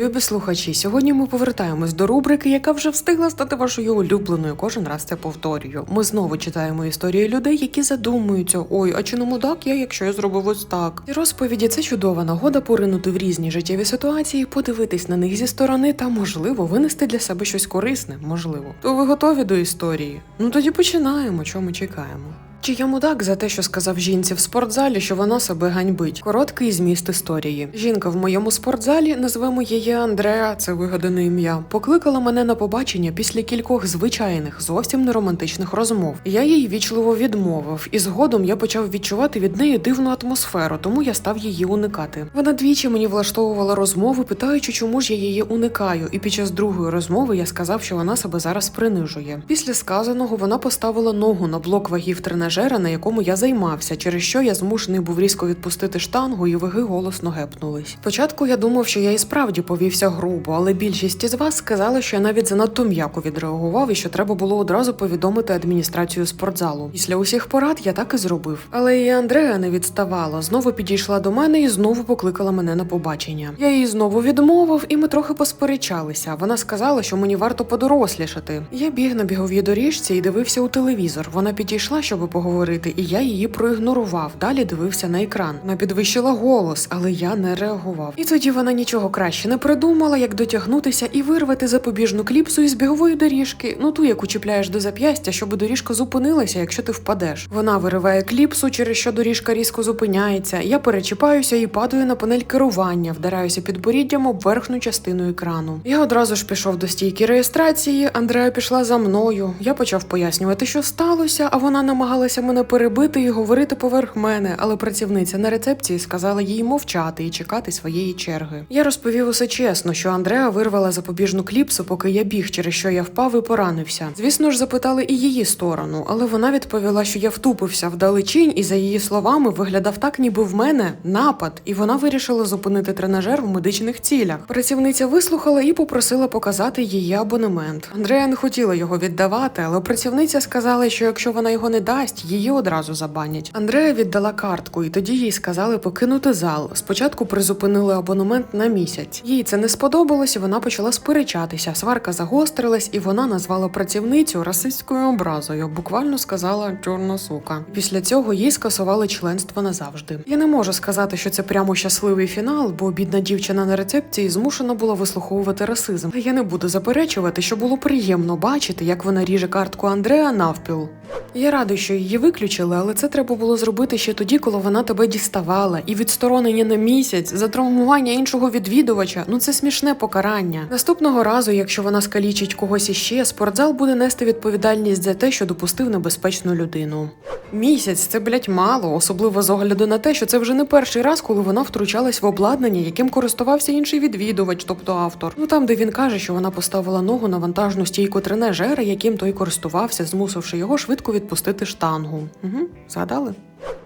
Любі слухачі, сьогодні ми повертаємось до рубрики, яка вже встигла стати вашою улюбленою. Кожен раз це повторюю. Ми знову читаємо історії людей, які задумуються: ой, а чи не мудак я, якщо я зробив ось так? І розповіді це чудова нагода поринути в різні життєві ситуації, подивитись на них зі сторони та, можливо, винести для себе щось корисне. Можливо. То ви готові до історії? Ну тоді починаємо, чого ми чекаємо. Чи я мудак за те, що сказав жінці в спортзалі, що вона себе ганьбить? Короткий зміст історії. Жінка в моєму спортзалі, назвемо її Андреа, це вигадане ім'я, покликала мене на побачення після кількох звичайних, зовсім не романтичних розмов. Я їй вічливо відмовив, і згодом я почав відчувати від неї дивну атмосферу, тому я став її уникати. Вона двічі мені влаштовувала розмови, питаючи, чому ж я її уникаю. І під час другої розмови я сказав, що вона себе зараз принижує. Після сказаного вона поставила ногу на блок вагів тренажера, на якому я займався, через що я змушений був різко відпустити штангу, і ваги голосно гепнулись. Спочатку я думав, що я і справді повівся грубо, але більшість із вас сказали, що я навіть занадто м'яко відреагував і що треба було одразу повідомити адміністрацію спортзалу. Після усіх порад я так і зробив. Але і Андреа не відставала, знову підійшла до мене і знову покликала мене на побачення. Я їй знову відмовив, і ми трохи посперечалися. Вона сказала, що мені варто подорослішати. Я біг на біговій доріжці і дивився у телевізор. Вона підійшла, щоб поговорити, і я її проігнорував. Далі дивився на екран. Вона підвищила голос, але я не реагував. І тоді вона нічого краще не придумала, як дотягнутися і вирвати запобіжну кліпсу із бігової доріжки, ну ту, яку чіпляєш до зап'ястя, щоб доріжка зупинилася, якщо ти впадеш. Вона вириває кліпсу, через що доріжка різко зупиняється. Я перечіпаюся і падаю на панель керування, вдараюся підборіддям об верхню частину екрану. Я одразу ж пішов до стійки реєстрації. Андреа пішла за мною. Я почав пояснювати, що сталося, а вона намагалася мене перебити і говорити поверх мене, але працівниця на рецепції сказала їй мовчати і чекати своєї черги. Я розповів усе чесно, що Андреа вирвала запобіжну кліпсу, поки я біг, через що я впав і поранився. Звісно ж, запитали і її сторону, але вона відповіла, що я втупився вдалечінь, і за її словами виглядав так, ніби в мене напад, і вона вирішила зупинити тренажер в медичних цілях. Працівниця вислухала і попросила показати її абонемент. Андрея не хотіла його віддавати, але працівниця сказала, що якщо вона його не дасть, її одразу забанять. Андрея віддала картку, і тоді їй сказали покинути зал. Спочатку призупинили абонемент на місяць. Їй це не сподобалось, і вона почала сперечатися. Сварка загострилась, і вона назвала працівницю расистською образою. Буквально сказала чорна сука. Після цього їй скасували членство назавжди. Я не можу сказати, що це прямо щасливий фінал, бо бідна дівчина на рецепції змушена була вислуховувати расизм. Я не буду заперечувати, що було приємно бачити, як вона ріже картку Андреа навпіл. Я радий, що її виключили, але це треба було зробити ще тоді, коли вона тебе діставала, і відсторонення на місяць за травмування іншого відвідувача. Ну це смішне покарання. Наступного разу, якщо вона скалічить когось іще, спортзал буде нести відповідальність за те, що допустив небезпечну людину. Місяць це блять мало, особливо з огляду на те, що це вже не перший раз, коли вона втручалась в обладнання, яким користувався інший відвідувач, тобто автор. Ну там, де він каже, що вона поставила ногу на вантажну стійку тренажера, яким той користувався, змусивши його швидко відпустити штангу. Угу, згадали?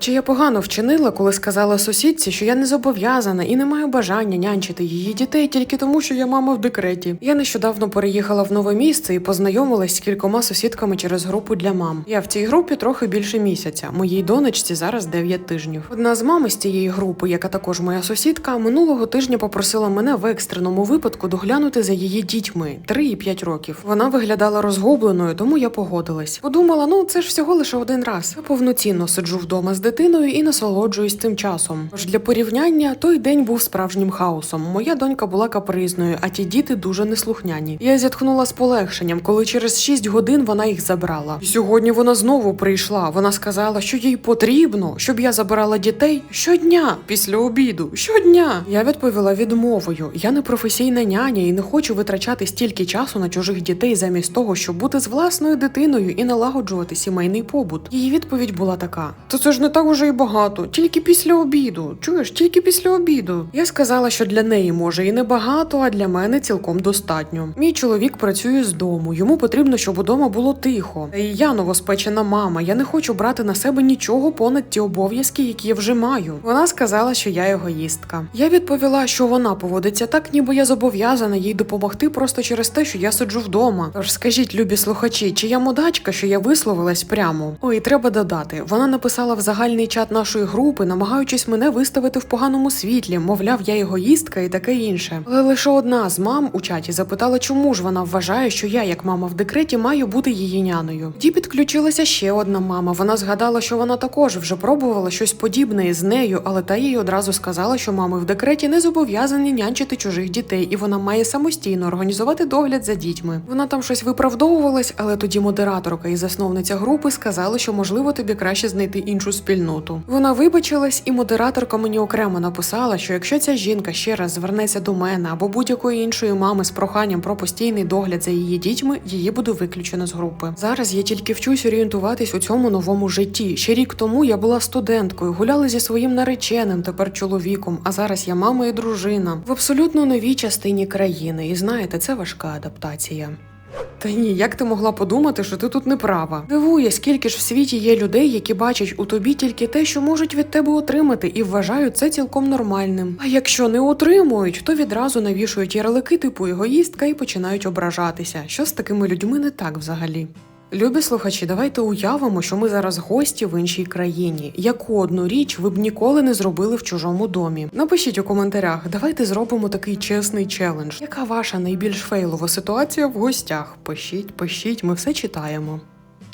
Чи я погано вчинила, коли сказала сусідці, що я не зобов'язана і не маю бажання нянчити її дітей тільки тому, що я мама в декреті. Я нещодавно переїхала в нове місце і познайомилась з кількома сусідками через групу для мам. Я в цій групі трохи більше місяця. Моїй донечці зараз 9 тижнів. Одна з мами з цієї групи, яка також моя сусідка, минулого тижня попросила мене в екстреному випадку доглянути за її дітьми 3 і 5 років. Вона виглядала розгубленою, тому я погодилась. Подумала, ну це ж всього лише один раз. Я повноцінно сиджу вдома з дитиною і насолоджуюсь цим часом. Тож для порівняння той день був справжнім хаосом. Моя донька була капризною, а ті діти дуже неслухняні. Я зітхнула з полегшенням, коли через 6 годин вона їх забрала. Сьогодні вона знову прийшла. Вона сказала, що їй потрібно, щоб я забирала дітей щодня після обіду. Щодня. Я відповіла відмовою. Я не професійна няня і не хочу витрачати стільки часу на чужих дітей замість того, щоб бути з власною дитиною і налагоджувати сімейний побут. Її відповідь була така: то це ж не так уже і багато, тільки після обіду. Чуєш, тільки після обіду. Я сказала, що для неї може і не багато, а для мене цілком достатньо. Мій чоловік працює з дому. Йому потрібно, щоб удома було тихо. І я новоспечена мама. Я не хочу брати на себе нічого понад ті обов'язки, які я вже маю. Вона сказала, що я егоїстка. Я відповіла, що вона поводиться так, ніби я зобов'язана їй допомогти просто через те, що я сиджу вдома. Тож скажіть, любі слухачі, чи я мудачка, що я висловилась прямо? Ой, треба додати. Вона написала в загальний чат нашої групи, намагаючись мене виставити в поганому світлі, мовляв, я егоїстка і таке інше. Але лише одна з мам у чаті запитала, чому ж вона вважає, що я, як мама в декреті, маю бути її няною. Тоді підключилася ще одна мама. Вона згадала, що вона також вже пробувала щось подібне із нею, але та їй одразу сказала, що мами в декреті не зобов'язані нянчити чужих дітей, і вона має самостійно організувати догляд за дітьми. Вона там щось виправдовувалась, але тоді модераторка і засновниця групи сказали, що можливо тобі краще знайти іншу спільноту. Вона вибачилась, і модераторка мені окремо написала, що якщо ця жінка ще раз звернеться до мене або будь-якої іншої мами з проханням про постійний догляд за її дітьми, її буде виключено з групи. Зараз я тільки вчусь орієнтуватись у цьому новому житті. Ще рік тому я була студенткою, гуляла зі своїм нареченим, тепер чоловіком. А зараз я мама і дружина в абсолютно новій частині країни. І знаєте, це важка адаптація. Та ні, як ти могла подумати, що ти тут не права? Дивує, скільки ж в світі є людей, які бачать у тобі тільки те, що можуть від тебе отримати, і вважають це цілком нормальним. А якщо не отримують, то відразу навішують ярлики типу егоїстка і починають ображатися. Що з такими людьми не так взагалі? Любі слухачі, давайте уявимо, що ми зараз гості в іншій країні. Яку одну річ ви б ніколи не зробили в чужому домі? Напишіть у коментарях. Давайте зробимо такий чесний челендж. Яка ваша найбільш фейлова ситуація в гостях? Пишіть, пишіть, ми все читаємо.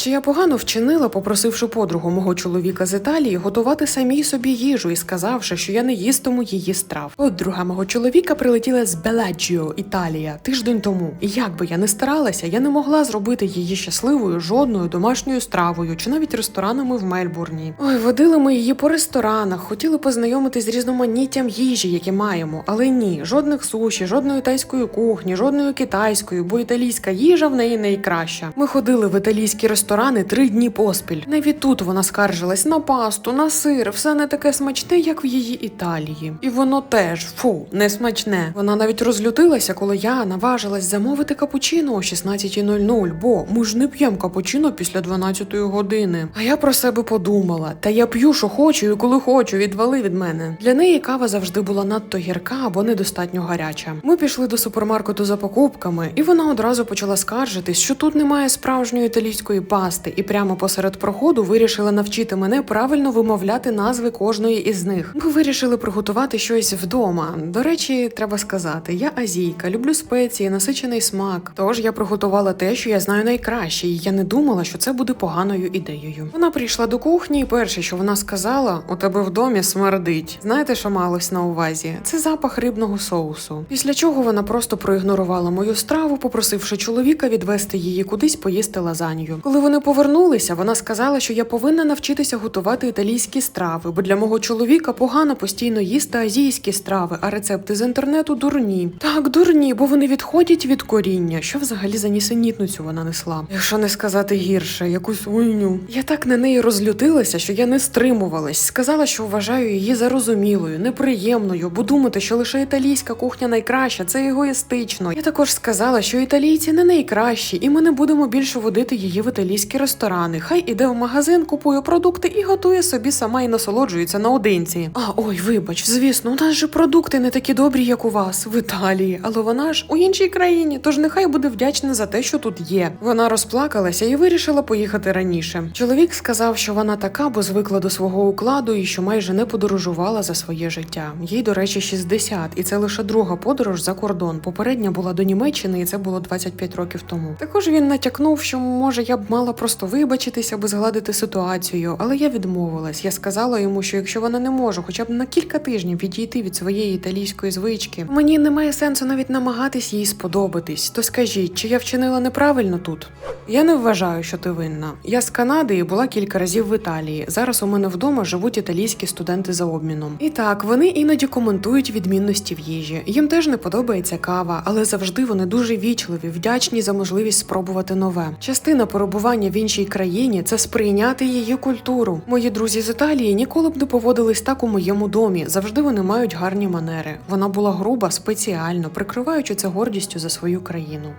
Чи я погано вчинила, попросивши подругу мого чоловіка з Італії готувати самій собі їжу і сказавши, що я не їстиму її страв. Подруга мого чоловіка прилетіла з Беладжіо, Італія, тиждень тому. І як би я не старалася, я не могла зробити її щасливою жодною домашньою стравою чи навіть ресторанами в Мельбурні. Ой, водили ми її по ресторанах, хотіли познайомитись з різноманіттям їжі, які маємо, але ні, жодних суші, жодної тайської кухні, жодної китайської, бо італійська їжа в неї найкраща. Ми ходили в італійські ресторани три дні поспіль. Навіть тут вона скаржилась на пасту, на сир, все не таке смачне, як в її Італії. І воно теж фу, не смачне. Вона навіть розлютилася, коли я наважилась замовити капучино о 16.00, бо ми ж не п'ємо капучино після 12 години. А я про себе подумала: та я п'ю, що хочу, і коли хочу, відвали від мене. Для неї кава завжди була надто гірка або недостатньо гаряча. Ми пішли до супермаркету за покупками, і вона одразу почала скаржитись, що тут немає справжньої італійської пасти, і прямо посеред проходу вирішила навчити мене правильно вимовляти назви кожної із них. Ми вирішили приготувати щось вдома. До речі, треба сказати, я азійка, люблю спеції, насичений смак. Тож я приготувала те, що я знаю найкраще, і я не думала, що це буде поганою ідеєю. Вона прийшла до кухні, і перше, що вона сказала, у тебе в домі смердить. Знаєте, що малось на увазі? Це запах рибного соусу. Після чого вона просто проігнорувала мою страву, попросивши чоловіка відвести її кудись поїсти лазанью. Коли вони повернулися, вона сказала, що я повинна навчитися готувати італійські страви, бо для мого чоловіка погано постійно їсти азійські страви, а рецепти з інтернету дурні. Так, дурні, бо вони відходять від коріння. Що взагалі за нісенітницю вона несла? Якщо не сказати гірше, якусь уйню. Я так на неї розлютилася, що я не стримувалась. Сказала, що вважаю її зарозумілою, неприємною, бо думати, що лише італійська кухня найкраща, це егоїстично. Я також сказала, що італійці не найкращі, і ми не будемо більше водити її в італійські ресторани. Хай іде в магазин, купує продукти і готує собі сама і насолоджується наодинці. А ой, вибач, звісно, у нас же продукти не такі добрі, як у вас в Італії, але вона ж у іншій країні, тож нехай буде вдячна за те, що тут є. Вона розплакалася і вирішила поїхати раніше. Чоловік сказав, що вона така, бо звикла до свого укладу і що майже не подорожувала за своє життя. Їй, до речі, 60, і це лише друга подорож за кордон. Попередня була до Німеччини, і це було 25 років тому. Також він натякнув, що може я б мала просто вибачитися, аби згладити ситуацію, але я відмовилась. Я сказала йому, що якщо вона не може, хоча б на кілька тижнів відійти від своєї італійської звички, мені немає сенсу навіть намагатись їй сподобатись. То скажіть, чи я вчинила неправильно тут? Я не вважаю, що ти винна. Я з Канади і була кілька разів в Італії. Зараз у мене вдома живуть італійські студенти за обміном. І так, вони іноді коментують відмінності в їжі. Їм теж не подобається кава, але завжди вони дуже вічливі, вдячні за можливість спробувати нове. Частина перебування в іншій країні це сприйняти її культуру. Мої друзі з Італії ніколи б не поводились так у моєму домі. Завжди вони мають гарні манери. Вона була груба спеціально, прикриваючи це гордістю за свою країну.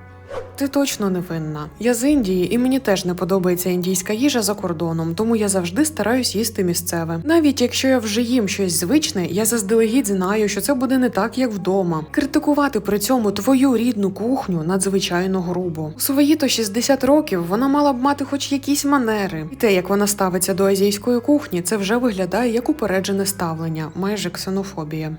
Ти точно не винна. Я з Індії, і мені теж не подобається індійська їжа за кордоном, тому я завжди стараюсь їсти місцеве. Навіть якщо я вже їм щось звичне, я заздалегідь знаю, що це буде не так, як вдома. Критикувати при цьому твою рідну кухню надзвичайно грубо. У свої то 60 років вона мала б мати хоч якісь манери. І те, як вона ставиться до азійської кухні, це вже виглядає як упереджене ставлення, майже ксенофобія.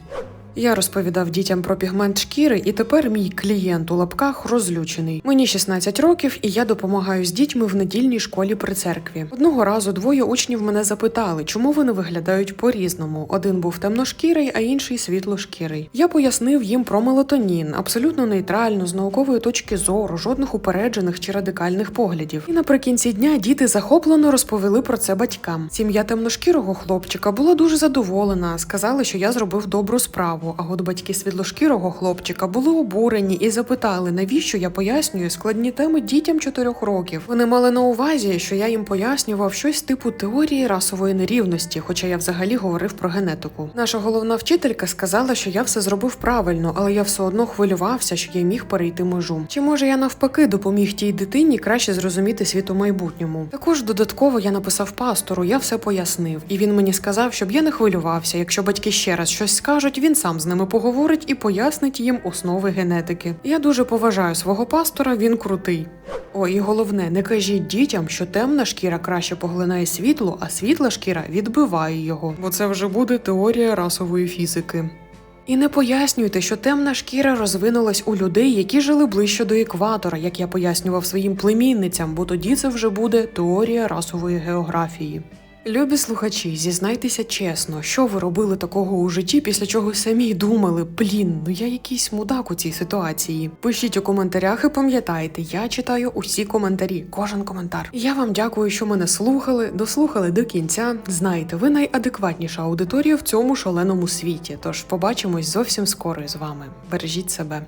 Я розповідав дітям про пігмент шкіри, і тепер мій клієнт у лапках розлючений. Мені 16 років, і я допомагаю з дітьми в недільній школі при церкві. Одного разу двоє учнів мене запитали, чому вони виглядають по-різному. Один був темношкірий, а інший світлошкірий. Я пояснив їм про мелатонін, абсолютно нейтрально, з наукової точки зору, жодних упереджених чи радикальних поглядів. І наприкінці дня діти захоплено розповіли про це батькам. Сім'я темношкірого хлопчика була дуже задоволена, сказали, що я зробив добру справу. А от батьки світлошкірого хлопчика були обурені і запитали, навіщо я пояснюю складні теми дітям 4 років. Вони мали на увазі, що я їм пояснював щось типу теорії расової нерівності, хоча я взагалі говорив про генетику. Наша головна вчителька сказала, що я все зробив правильно, але я все одно хвилювався, що я міг перейти межу. Чи може я навпаки допоміг тій дитині краще зрозуміти світ у майбутньому? Також додатково я написав пастору, я все пояснив, і він мені сказав, щоб я не хвилювався. Якщо батьки ще раз щось скажуть, він сам з ними поговорить і пояснить їм основи генетики. Я дуже поважаю свого пастора, він крутий. О, і головне, не кажіть дітям, що темна шкіра краще поглинає світло, а світла шкіра відбиває його, бо це вже буде теорія расової фізики. І не пояснюйте, що темна шкіра розвинулась у людей, які жили ближче до екватора, як я пояснював своїм племінницям, бо тоді це вже буде теорія расової географії. Любі слухачі, зізнайтеся чесно, що ви робили такого у житті, після чого самі думали, блін, ну я якийсь мудак у цій ситуації. Пишіть у коментарях і пам'ятайте, я читаю усі коментарі, кожен коментар. Я вам дякую, що мене слухали, дослухали до кінця. Знаєте, ви найадекватніша аудиторія в цьому шаленому світі. Тож побачимось зовсім скоро з вами. Бережіть себе.